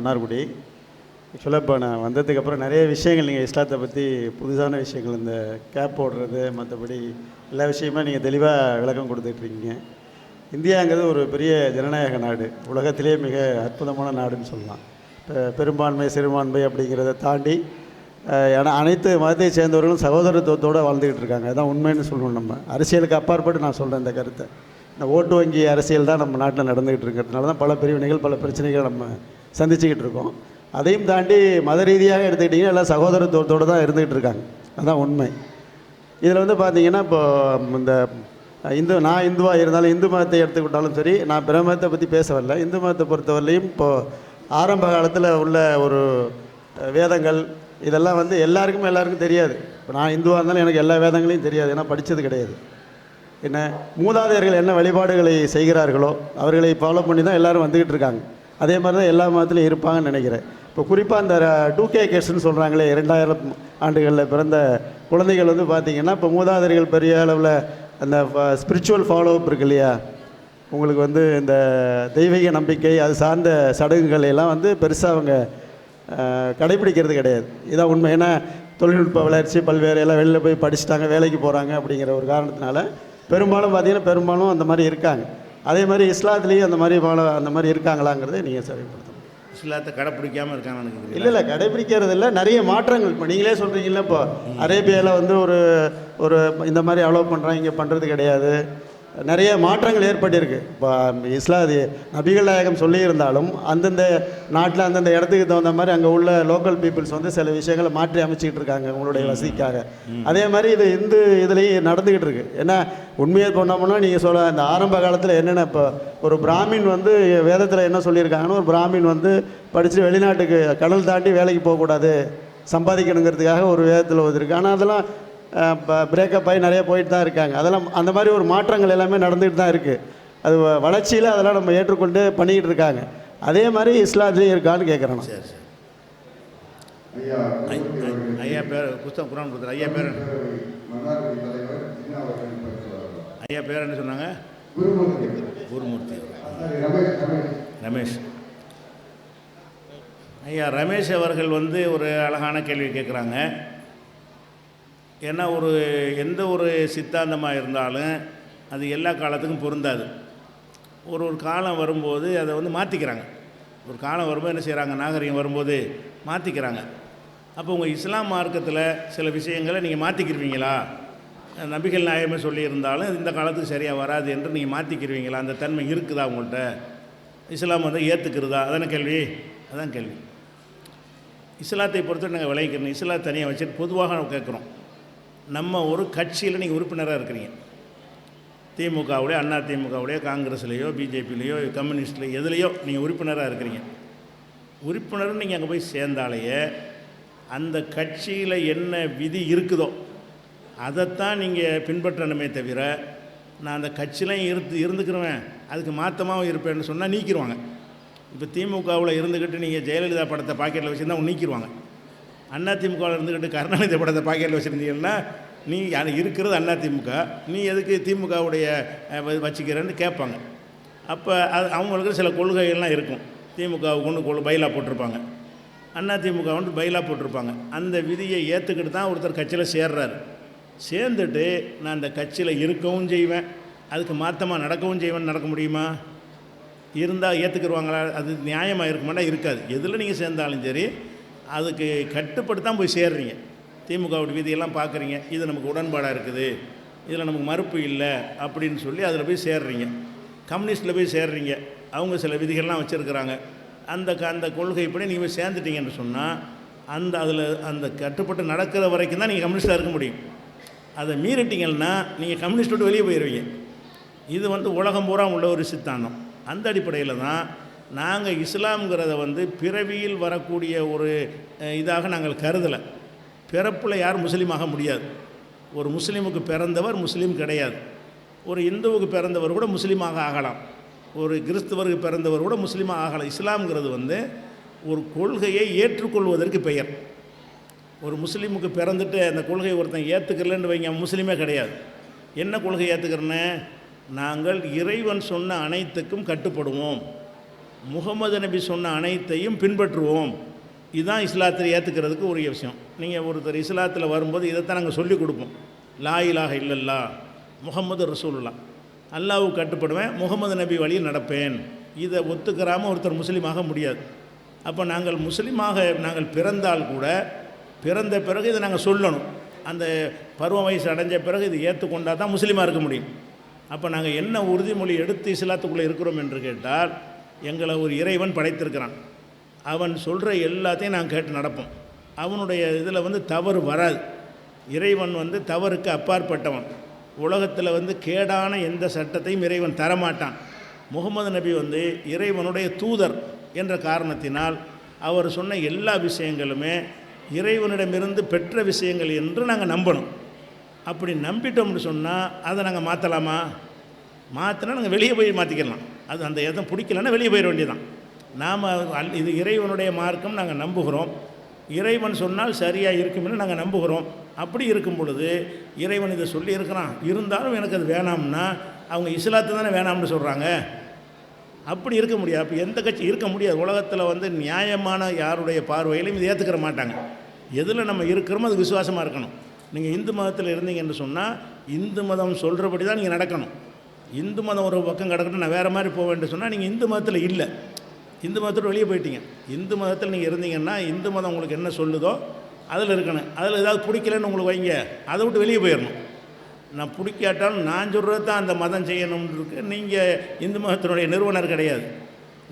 மன்னார்குடி. ஆக்சுவலாக இப்போ நான் வந்ததுக்கப்புறம் நிறைய விஷயங்கள் நீங்கள் இஸ்லாத்தை பற்றி புதுசான விஷயங்கள் இந்த கேப் போடுறது மற்றபடி எல்லா விஷயமே நீங்கள் தெளிவாக விளக்கம் கொடுத்துட்ருக்கீங்க இந்தியாங்கிறது ஒரு பெரிய ஜனநாயக நாடு. உலகத்திலே மிக அற்புதமான நாடுன்னு சொல்லலாம். இப்போ பெரும்பான்மை சிறுபான்மை அப்படிங்கிறத தாண்டி ஏன்னா அனைத்து மதத்தை சேர்ந்தவர்களும் சகோதரத்துவத்தோடு வாழ்ந்துக்கிட்டு இருக்காங்க. அதுதான் உண்மைன்னு சொல்லணும் நம்ம. அரசியலுக்கு அப்பாற்பட்டு நான் சொல்கிறேன் இந்த கருத்தை. இந்த ஓட்டு வங்கி அரசியல் தான் நம்ம நாட்டில் நடந்துக்கிட்டு இருக்கிறதுனால தான் பல பிரிவினைகள் பல பிரச்சனைகள் நம்ம சந்திச்சுக்கிட்டு இருக்கோம். அதையும் தாண்டி மத ரீதியாக எடுத்துக்கிட்டிங்கன்னா எல்லாம் சகோதரத்துவத்தோடு தான் இருந்துகிட்டு இருக்காங்க. அதுதான் உண்மை. இதில் வந்து பார்த்தீங்கன்னா இப்போ இந்த இந்து நான் இந்துவாக இருந்தாலும் இந்து மதத்தை எடுத்துக்கிட்டாலும் சரி நான் பிற மதத்தை பற்றி பேச வரல இந்து மதத்தை பொறுத்தவரையிலையும் இப்போது ஆரம்ப காலத்தில் உள்ள ஒரு வேதங்கள் இதெல்லாம் வந்து எல்லாருக்குமே எல்லாருக்கும் தெரியாது. இப்போ நான் இந்துவாக இருந்தாலும் எனக்கு எல்லா வேதங்களையும் தெரியாது. ஏன்னா படித்தது கிடையாது. என்ன மூதாதையர்கள் என்ன வழிபாடுகளை செய்கிறார்களோ அவர்களை ஃபாலோ பண்ணி தான் எல்லோரும் வந்துக்கிட்டு இருக்காங்க. அதே மாதிரி தான் எல்லா மதத்துலையும் இருப்பாங்கன்னு நினைக்கிறேன். இப்போ குறிப்பாக அந்த டூ கே கேஸ்ன்னு சொல்கிறாங்களே இரண்டாயிரம் ஆண்டுகளில் பிறந்த குழந்தைகள் வந்து பார்த்திங்கன்னா இப்போ மூதாதையர்கள் பெரிய அளவில் அந்த ஸ்பிரிச்சுவல் ஃபாலோ அப் இருக்கு இல்லையா? உங்களுக்கு வந்து இந்த தெய்வீக நம்பிக்கை அது சார்ந்த சடங்குகள் எல்லாம் வந்து பெருசாக அவங்க கடைபிடிக்கிறது கிடையாது. இதான் உண்மை. ஏன்னா தொழில்நுட்ப வளர்ச்சி பல்வேறு எல்லாம் வெளியில் போய் படிச்சுட்டாங்க வேலைக்கு போகிறாங்க அப்படிங்கிற ஒரு காரணத்தினால பெரும்பாலும் பார்த்தீங்கன்னா பெரும்பாலும் அந்த மாதிரி இருக்காங்க. அதே மாதிரி இஸ்லாத்துலேயும் அந்த மாதிரி வாழ அந்த மாதிரி இருக்காங்களாங்கிறதை நீங்கள் சரிப்படுத்தணும். இஸ்லாத்தை கடைப்பிடிக்காமல் நினைக்கிறீங்களா? இல்லை இல்லை கடைபிடிக்கிறது இல்லை. நிறைய மாற்றங்கள். இப்போ நீங்களே சொல்கிறீங்கல்ல இப்போ அரேபியாவில் வந்து ஒரு ஒரு இந்த மாதிரி அலோவ் பண்ணுறாங்க இங்கே பண்ணுறது கிடையாது. நிறைய மாற்றங்கள் ஏற்பட்டிருக்கு. இப்போ இஸ்லாதி நபிகள் நாயகம் சொல்லியிருந்தாலும் அந்தந்த நாட்டில் அந்தந்த இடத்துக்கு தகுந்த மாதிரி அங்கே உள்ள லோக்கல் பீப்புள்ஸ் வந்து சில விஷயங்களை மாற்றி அமைச்சிக்கிட்டு இருக்காங்க உங்களுடைய வசதிக்காக அதே மாதிரி இது இந்து இதுலேயும் நடந்துக்கிட்டு இருக்கு. ஏன்னா உண்மையை சொன்னோம்னா நீங்கள் சொல்ல இந்த ஆரம்ப காலத்தில் என்னென்ன இப்போ ஒரு பிராமின் வந்து வேதத்தில் என்ன சொல்லியிருக்காங்கன்னா ஒரு பிராமின் வந்து படித்து வெளிநாட்டுக்கு கடல் தாண்டி வேலைக்கு போகக்கூடாது சம்பாதிக்கணுங்கிறதுக்காக ஒரு வேதத்தில் வந்திருக்கு ஆனால் அதெல்லாம் பிரேக்கப் ஆகி நிறைய போயிட்டு தான் இருக்காங்க. அதெல்லாம் அந்த மாதிரி ஒரு மாற்றங்கள் எல்லாமே நடந்துகிட்டு தான் இருக்குது அது வ- வளர்ச்சியில் அதெல்லாம் நம்ம ஏற்றுக்கொண்டு பண்ணிக்கிட்டு இருக்காங்க. அதே மாதிரி இஸ்லாத்துலேயும் இருக்கான்னு கேட்குறேன். சரி சரி. ஐயா பேர் புஸ்தகம் குரான் கொடுத்தாரு ஐயா பேர் என்ன? ஐயா பேர் என்ன சொன்னாங்க? குருமூர்த்தி. ரமேஷ் ஐயா ரமேஷ் அவர்கள் வந்து ஒரு அழகான கேள்வி கேட்குறாங்க ஏன்னா ஒரு எந்த ஒரு சித்தாந்தமாக இருந்தாலும் அது எல்லா காலத்துக்கும் பொருந்தாது. ஒரு ஒரு காலம் வரும்போது அதை வந்து மாற்றிக்கிறாங்க ஒரு காலம் வரும்போது என்ன செய்கிறாங்க நாகரிகம் வரும்போது மாற்றிக்கிறாங்க அப்போ உங்கள் இஸ்லாம் மார்க்கத்தில் சில விஷயங்களை நீங்கள் மாற்றிக்கிருவீங்களா நபிகள் நாயமே சொல்லியிருந்தாலும் இந்த காலத்துக்கு சரியாக வராது என்று நீங்கள் மாற்றிக்கிருவீங்களா அந்த தன்மை இருக்குதா உங்கள்கிட்ட இஸ்லாம் வந்து ஏற்றுக்கிறதா அதான கேள்வி? அதான் கேள்வி. இஸ்லாத்தை பொறுத்து நாங்கள் விளைவிக்கிறோம் இஸ்லாம் தனியாக வச்சுட்டு பொதுவாக நம்ம கேட்குறோம். நம்ம ஒரு கட்சியில் நீங்கள் உறுப்பினராக இருக்கிறீங்க. திமுகவுடைய அண்ணா திமுகவுடைய காங்கிரஸ்லேயோ பிஜேபிலேயோ கம்யூனிஸ்ட்லேயோ எதுலேயோ நீங்கள் உறுப்பினராக இருக்கிறீங்க. உறுப்பினரும் நீங்கள் அங்கே போய் சேர்ந்தாலேயே அந்த கட்சியில் என்ன விதி இருக்குதோ அதைத்தான் நீங்கள் பின்பற்றணுமே தவிர நான் அந்த கட்சியிலையும் இருந்து இருந்துக்கிறவன் அதுக்கு மாற்றமாகவும் இருப்பேன்னு சொன்னால் நீக்கிடுவாங்க இப்போ திமுகவில் இருந்துக்கிட்டு நீங்கள் ஜெயலலிதா படத்தை பாக்கெட்டில் வச்சுருந்தா நீக்கிடுவாங்க அண்ணா திமுகவில் இருந்துக்கிட்டு கருணாநிதி படத்தை பாக்கெட்டில் வச்சுருந்தீங்கன்னா நீ யாரு இருக்கிறது அண்ணா திமுக. நீ எதுக்கு திமுகவுடைய வச்சுக்கிறேன்னு கேட்பாங்க. அப்போ அது அவங்களுக்கு சில கொள்கைகள்லாம் இருக்கும். திமுகவுக்கு ஒன்று கொள் பைலா போட்டிருப்பாங்க. அண்ணா திமுக வந்து பயிலாக போட்டிருப்பாங்க. அந்த விதியை ஏற்றுக்கிட்டு தான் ஒருத்தர் கட்சியில் சேர்றாரு. சேர்ந்துட்டு நான் அந்த கட்சியில் இருக்கவும் செய்வேன். அதுக்கு மாற்றமாக நடக்கவும் செய்வேன் நடக்க முடியுமா? இருந்தால் ஏற்றுக்குருவாங்களா அது நியாயமாக இருக்குமாட்டா இருக்காது. எதில் நீங்கள் சேர்ந்தாலும் சரி அதுக்கு கட்டுப்பட்டு தான் போய் சேர்றீங்க. திமுகவுடைய விதியெல்லாம் பார்க்குறீங்க. இது நமக்கு உடன்பாடாக இருக்குது. இதில் நமக்கு மறுப்பு இல்லை அப்படின்னு சொல்லி அதில் போய் சேர்றீங்க. கம்யூனிஸ்ட்டில் போய் சேர்றீங்க. அவங்க சில விதிகள்லாம் வச்சுருக்கிறாங்க. அந்த க- அந்த கொள்கைப்படி நீங்கள் போய் சேர்ந்துட்டீங்கன்னு சொன்னால் அந்த அதில் அந்த கட்டுப்பட்டு நடக்கிற வரைக்கும் தான் நீங்கள் கம்யூனிஸ்டாக இருக்க முடியும். அதை மீறிட்டீங்கன்னா நீங்கள் கம்யூனிஸ்ட் விட்டு வெளியே போயிடுவீங்க இது வந்து உலகம் பூரா உள்ள ஒரு சித்தாந்தம். அந்த அடிப்படையில் தான் நாங்கள் இஸ்லாம்ங்கிறத வந்து பிறவியில் வரக்கூடிய ஒரு இதாக நாங்கள் கருதலை. பிறப்பில் யாரும் முஸ்லீமாக முடியாது. ஒரு முஸ்லீமுக்கு பிறந்தவர் முஸ்லீம் கிடையாது. ஒரு இந்துவுக்கு பிறந்தவர் கூட முஸ்லீமாக ஆகலாம். ஒரு கிறிஸ்தவருக்கு பிறந்தவர் கூட முஸ்லீமாக ஆகலாம் இஸ்லாம்ங்கிறது வந்து ஒரு கொள்கையை ஏற்றுக்கொள்வதற்கு பெயர். ஒரு முஸ்லீமுக்கு பிறந்துட்டு அந்த கொள்கையை ஒருத்தன் ஏற்றுக்கலன்னு வைங்க முஸ்லீமே கிடையாது. என்ன கொள்கை ஏற்றுக்கிறேன்னு நாங்கள் இறைவன் சொன்ன அனைத்துக்கும் கட்டுப்படுவோம். முகமது நபி சொன்ன அனைத்தையும் பின்பற்றுவோம். இதுதான் இஸ்லாத்தில் ஏற்றுக்கிறதுக்கு உரிய விஷயம். நீங்கள் ஒருத்தர் இஸ்லாத்தில் வரும்போது இதைத்தான் நாங்கள் சொல்லிக் கொடுப்போம். லா இலாஹ இல்லல்லா முகமது ரசூல்லா அல்லாவுக்கு கட்டுப்படுவேன் முகமது நபி வழியில் நடப்பேன். இதை ஒத்துக்கிறாமல் ஒருத்தர் முஸ்லீமாக முடியாது. அப்போ நாங்கள் முஸ்லீமாக நாங்கள் பிறந்தால் கூட பிறந்த பிறகு இதை நாங்கள் சொல்லணும். அந்த பருவ வயசு அடைஞ்ச பிறகு இது ஏற்றுக்கொண்டால் தான் முஸ்லீமாக இருக்க முடியும். அப்போ நாங்கள் என்ன உறுதிமொழி எடுத்து இஸ்லாத்துக்குள்ளே இருக்கிறோம் என்று கேட்டால் எங்களை ஒரு இறைவன் படைத்திருக்கிறான். அவன் சொல்கிற எல்லாத்தையும் நாங்கள் கேட்டு நடப்போம். அவனுடைய இதில் வந்து தவறு வராது. இறைவன் வந்து தவறுக்கு அப்பாற்பட்டவன். உலகத்தில் வந்து கேடான எந்த சட்டத்தையும் இறைவன் தரமாட்டான். முகமது நபி வந்து இறைவனுடைய தூதர் என்ற காரணத்தினால் அவர் சொன்ன எல்லா விஷயங்களுமே இறைவனிடமிருந்து பெற்ற விஷயங்கள் என்று நாங்கள் நம்பணும். அப்படி நம்பிட்டோம்னு சொன்னால் அதை நாங்கள் மாற்றலாமா மாற்றினா நாங்கள் வெளியே போய் மாற்றிக்கலாம் அது அந்த இடம் பிடிக்கலன்னா வெளியே போயிட வேண்டியதான் நாம் அல் இது இறைவனுடைய மார்க்கம் நாங்கள் நம்புகிறோம். இறைவன் சொன்னால் சரியாக இருக்கும்னு நாங்கள் நம்புகிறோம். அப்படி இருக்கும் பொழுது இறைவன் இதை சொல்லியிருக்கிறான். இருந்தாலும் எனக்கு அது வேணாம்னா அவங்க இஸ்லாத்தை தானே வேணாம்னு சொல்கிறாங்க அப்படி இருக்க முடியாது. அப்போ எந்த கட்சி இருக்க முடியாது. உலகத்தில் வந்து நியாயமான யாருடைய பார்வையிலையும் இதை ஏற்றுக்கிற மாட்டாங்க. எதில் நம்ம இருக்கிறோமோ அது விசுவாசமாக இருக்கணும். நீங்கள் இந்து மதத்தில் இருந்தீங்கன்னு சொன்னால் இந்து மதம் சொல்கிறபடி தான் நீங்கள் நடக்கணும். இந்து மதம் ஒரு பக்கம் கிடக்கட்டும் நான் வேறு மாதிரி போவேன்னு சொன்னால் நீங்கள் இந்து மதத்தில் இல்லை. இந்து மதத்தோடு வெளியே போயிட்டீங்க. இந்து மதத்தில் நீங்கள் இருந்தீங்கன்னா இந்து மதம் உங்களுக்கு என்ன சொல்லுதோ அதில் இருக்கணும். அதில் ஏதாவது பிடிக்கலன்னு உங்களுக்கு வைங்க. அதை விட்டு வெளியே போயிடணும் நான் பிடிக்காட்டாலும் நான் சொல்கிறது தான் அந்த மதம் செய்யணும்னு இருக்கு நீங்கள் இந்து மதத்தினுடைய நிறுவனர் கிடையாது.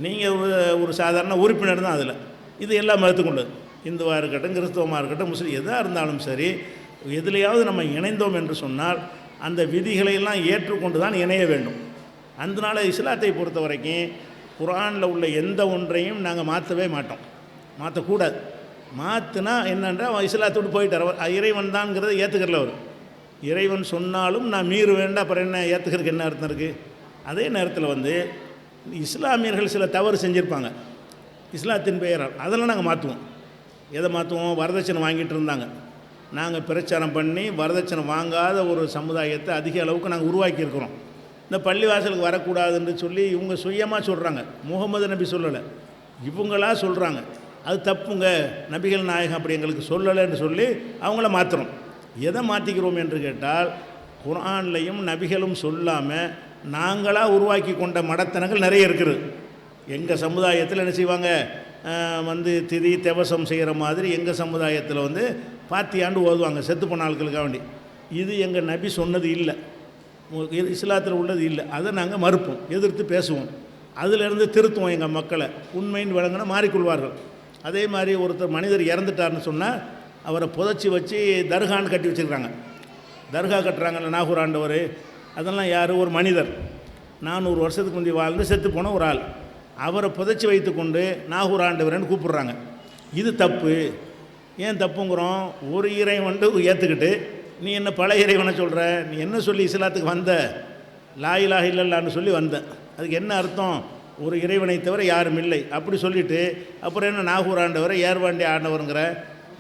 நீங்கள் ஒரு ஒரு சாதாரண உறுப்பினர் தான் அதில். இது எல்லா மதத்துக்கும் உள்ளது. இந்துவாக இருக்கட்டும் கிறிஸ்தவமாக இருக்கட்டும் முஸ்லீம் எதாக இருந்தாலும் சரி எதுலையாவது நம்ம இணைந்தோம் என்று சொன்னால் அந்த விதிகளையெல்லாம் ஏற்றுக்கொண்டு தான் இணைய வேண்டும். அதனால இஸ்லாத்தை பொறுத்த வரைக்கும் குரானில் உள்ள எந்த ஒன்றையும் நாங்கள் மாற்றவே மாட்டோம். மாற்றக்கூடாது மாற்றினா என்னென்றால் அவன் இஸ்லாத்தை போயிட்டார். அவர் இறைவன் தான்ங்கிறத ஏற்றுக்கிறல அவர். இறைவன் சொன்னாலும் நான் மீறு வேண்டாம் அப்புறம் என்ன ஏற்றுக்கிறதுக்கு என்ன அர்த்தம் இருக்குது அதே நேரத்தில் வந்து இஸ்லாமியர்கள் சில தவறு செஞ்சுருப்பாங்க. இஸ்லாத்தின் பெயரால். அதெல்லாம் நாங்கள் மாற்றுவோம் எதை மாற்றுவோம் வரதட்சணை வாங்கிட்டு இருந்தாங்க. நாங்கள் பிரச்சாரம் பண்ணி வரதட்சணை வாங்காத ஒரு சமுதாயத்தை அதிக அளவுக்கு நாங்கள் உருவாக்கியிருக்கிறோம். இந்த பள்ளிவாசலுக்கு வரக்கூடாதுன்னு சொல்லி இவங்க சுயமாக சொல்கிறாங்க முகமது நபி சொல்லலை. இவங்களாக சொல்கிறாங்க அது தப்புங்க. நபிகள் நாயகம் அப்படி எங்களுக்கு சொல்லலைன்னு சொல்லி அவங்கள மாற்றுறோம் எதை மாற்றிக்கிறோம் என்று கேட்டால் குரான்லையும் நபிகளும் சொல்லாமல் நாங்களாக உருவாக்கி கொண்ட மடத்தனங்கள் நிறைய இருக்குது. எங்கள் சமுதாயத்தில் என்ன செய்வாங்க? வந்து திதி தெவசம் செய்கிற மாதிரி எங்கள் சமுதாயத்தில் வந்து பாத்தியாண்டு ஓதுவாங்க செத்து போன ஆட்களுக்காக வேண்டி. இது எங்கள் நபி சொன்னது இல்லை. இது இஸ்லாத்தில் உள்ளது இல்லை. அதை நாங்கள் மறுப்போம் எதிர்த்து பேசுவோம். அதிலிருந்து திருத்துவோம் எங்கள் மக்களை. உண்மைன்னு விளங்கினா மாறிக்கொள்வார்கள். அதே மாதிரி ஒருத்தர் மனிதர் இறந்துட்டார்னு சொன்னால் அவரை புதைச்சி வச்சு தர்கான்னு கட்டி வச்சுருக்காங்க தர்கா கட்டுறாங்கல்ல நாகூர் ஆண்டவர். அதெல்லாம் யார்? ஒரு மனிதர். நானூறு வருஷத்துக்கு முந்தைய வாழ்ந்து செத்து போன ஒரு ஆள். அவரை புதைச்சி வைத்துக்கொண்டு நாகூர் ஆண்டவரன்னு கூப்பிடுறாங்க. இது தப்பு. ஏன் தப்புங்கிறோம்? ஒரு இறைவன் ஏற்றுக்கிட்டு நீ என்ன பழைய இறைவனை சொல்கிற நீ என்ன சொல்லி இஸ்லாத்துக்கு வந்த? லாயிலாக இல்லல்லான்னு சொல்லி வந்த அதுக்கு என்ன அர்த்தம்? ஒரு இறைவனை தவிர யாரும் இல்லை. அப்படி சொல்லிவிட்டு அப்புறம் என்ன நாகூர் ஆண்டவரை ஏர்வாண்டி ஆண்டவருங்கிற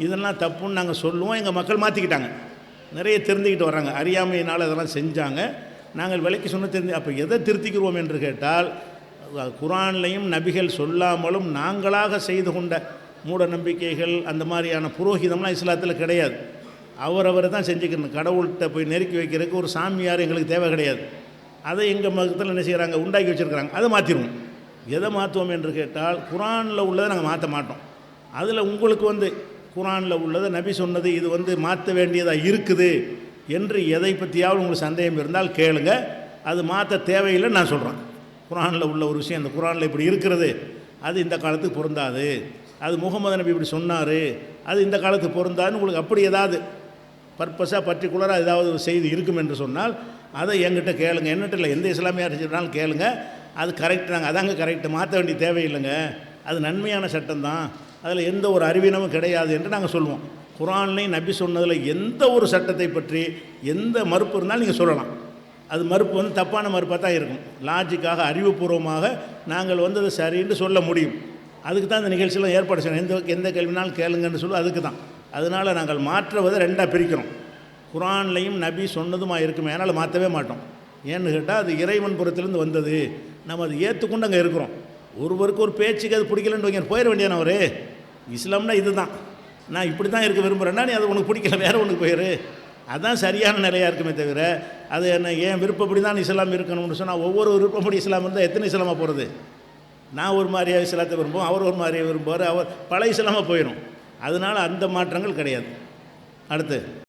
இதெல்லாம் தப்புன்னு நாங்கள் சொல்லுவோம். எங்கள் மக்கள் மாற்றிக்கிட்டாங்க நிறைய தெரிஞ்சுக்கிட்டு வராங்க அறியாமையினால் அதெல்லாம் செஞ்சாங்க. நாங்கள் விலைக்கு சொன்ன தெரிஞ்சு அப்போ எதை திருத்திக்கிறோம் என்று கேட்டால் குரான்லையும் நபிகள் சொல்லாமலும் நாங்களாக செய்து கொண்ட மூட நம்பிக்கைகள் அந்த மாதிரியான புரோகிதம்லாம் இஸ்லாத்தில் கிடையாது. அவரவர் தான் செஞ்சுக்கணும். கடவுள்கிட்ட போய் நெருக்கி வைக்கிறதுக்கு ஒரு சாமியார் எங்களுக்கு தேவை கிடையாது. அதை எங்கள் மதத்தில் என்ன செய்கிறாங்க உண்டாக்கி வச்சுருக்கிறாங்க. அதை மாற்றிடுவோம் எதை மாற்றுவோம் என்று கேட்டால் குரானில் உள்ளதை நாங்கள் மாற்ற மாட்டோம். அதில் உங்களுக்கு வந்து குரானில் உள்ளதை நபி சொன்னது இது வந்து மாற்ற வேண்டியதாக இருக்குது என்று எதை பற்றியாவது உங்களுக்கு சந்தேகம் இருந்தால் கேளுங்க. அது மாற்ற தேவையில்லைன்னு நான் சொல்கிறேன் குரானில் உள்ள ஒரு விஷயம் இந்த குரானில் இப்படி இருக்கிறது அது இந்த காலத்துக்கு பொருந்தாது. அது முகமது நபி இப்படி சொன்னார். அது இந்த காலத்துக்கு பொருந்தாதுன்னு உங்களுக்கு அப்படி ஏதாவது பர்பஸாக பர்டிகுலராக ஏதாவது ஒரு செய்தி இருக்கும் என்று சொன்னால் அதை என்கிட்ட கேளுங்க. என்னட்ட இல்லை எந்த இஸ்லாமியார் சொன்னாலும் கேளுங்க. அது கரெக்ட் நாங்கள் அதாங்க கரெக்டு மாற்ற வேண்டிய தேவையில்லைங்க. அது நன்மையான சட்டம் தான். அதில் எந்த ஒரு அறிவினமும் கிடையாது என்று நாங்கள் சொல்லுவோம். குரான்லையும் நபி சொன்னதில் எந்த ஒரு சட்டத்தை பற்றி எந்த மறுப்பு இருந்தாலும் நீங்கள் சொல்லலாம். அது மறுப்பு வந்து தப்பான மறுப்பாக தான் இருக்கும். லாஜிக்காக அறிவுபூர்வமாக நாங்கள் வந்து அதை சரின்னு சொல்ல முடியும். அதுக்கு தான் இந்த நிகழ்ச்சியெல்லாம் ஏற்பாடு செய்யணும். எந்த எந்த கேள்வினாலும் கேளுங்கன்னு சொல்லி அதுக்கு தான். அதனால் நாங்கள் மாற்றுவதை ரெண்டாக பிரிக்கிறோம். குரான்லையும் நபி சொன்னதுமாக இருக்குமே அதனால் மாற்றவே மாட்டோம். ஏன்னு கேட்டால் அது இறைவன் புறத்திலேருந்து வந்தது. நம்ம அதை ஏற்றுக்கொண்டு அங்கே இருக்கிறோம். ஒருவருக்கு ஒரு பேச்சுக்கு அது பிடிக்கலன்னு வைங்க போயிட வேண்டியதானே ஒரு இஸ்லாம்னா இதுதான். நான் இப்படி தான் இருக்க விரும்புகிறேன்னா நீ அது உனக்கு பிடிக்கல வேறு உனக்கு போயிரு. அதுதான் சரியான நிலையாக இருக்குமே தவிர அது என்ன ஏன் விருப்பப்படி தான் இஸ்லாம் இருக்கணும்னு சொன்னால் ஒவ்வொரு விருப்பப்படி இஸ்லாம் இருந்தால் எத்தனை இஸ்லாமாக போகிறது நான் ஒரு மாதிரியாக இஸ்லாத்தை விரும்புவோம் அவர் ஒரு மாதிரியாக விரும்புவார் அவர் பழைய இஸ்லாமாக போயிடும் அதனால் அந்த மாற்றங்கள் கிடையாது. அடுத்து.